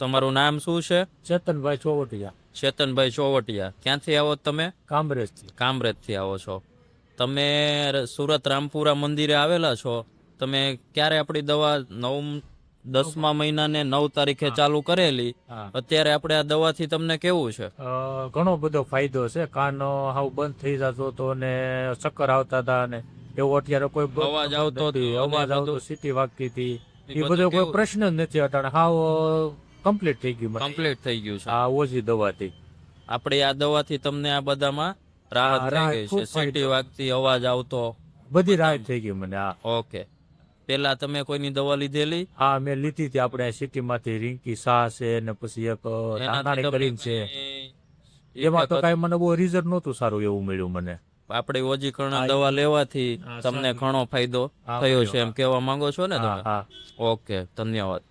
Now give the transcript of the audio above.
તમારું નામ શું છે? ચેતનભાઈ ચોવટિયા. ચેતનભાઈ ચોવટિયા. ક્યાંથી આવો તમે? કામરેજથી. કામરેજથી આવો છો. તમે સુરત રામપુરા મંદિરે આવેલા છો. તમે ક્યારે આપણી દવા નવ દસમા મહિનાને નવ તારીખે ચાલુ કરેલી? અત્યારે આપણે આ દવાથી તમને કેવું છે? ઘણો બધો ફાયદો છે. કાન હાવ બંધ થઈ જતો હતો ને ચક્કર આવતા હતા ને એવો અત્યારે કોઈ અવાજ આવતો. અવાજ આવતો સીટી વાગતી હતી. એ એ બધો કોઈ પ્રશ્ન જ નથી. અટાણે હાવ કમ્પ્લીટ થઈ ગયું કમ્પ્લીટ થઈ ગયું છે. આ ઓછી દવાથી. આપણે આ દવાથી તમને આ બધામાં રાહત થઈ ગઈ છે. સીટી વાગતી અવાજ આવતો બધી રાહત થઈ ગઈ મને આ ઓકે. પેલા તમે કોઈની દવા લીધેલી? હા મેં લીધી હતી. આપણે સિટી માંથી રિંકી શાહ છે ને પછી એક એનાથી કરીને છે. એમાં તો કઈ મને બહુ રિઝલ્ટ નહોતું સારું એવું મળ્યું મને. આપણે ઓજીકર્ણ હા, દવા લેવાથી તમને ઘણો ફાયદો થયો છે એમ. કહેવા માંગો છો ને તમે? હા. ઓકે ધન્યવાદ.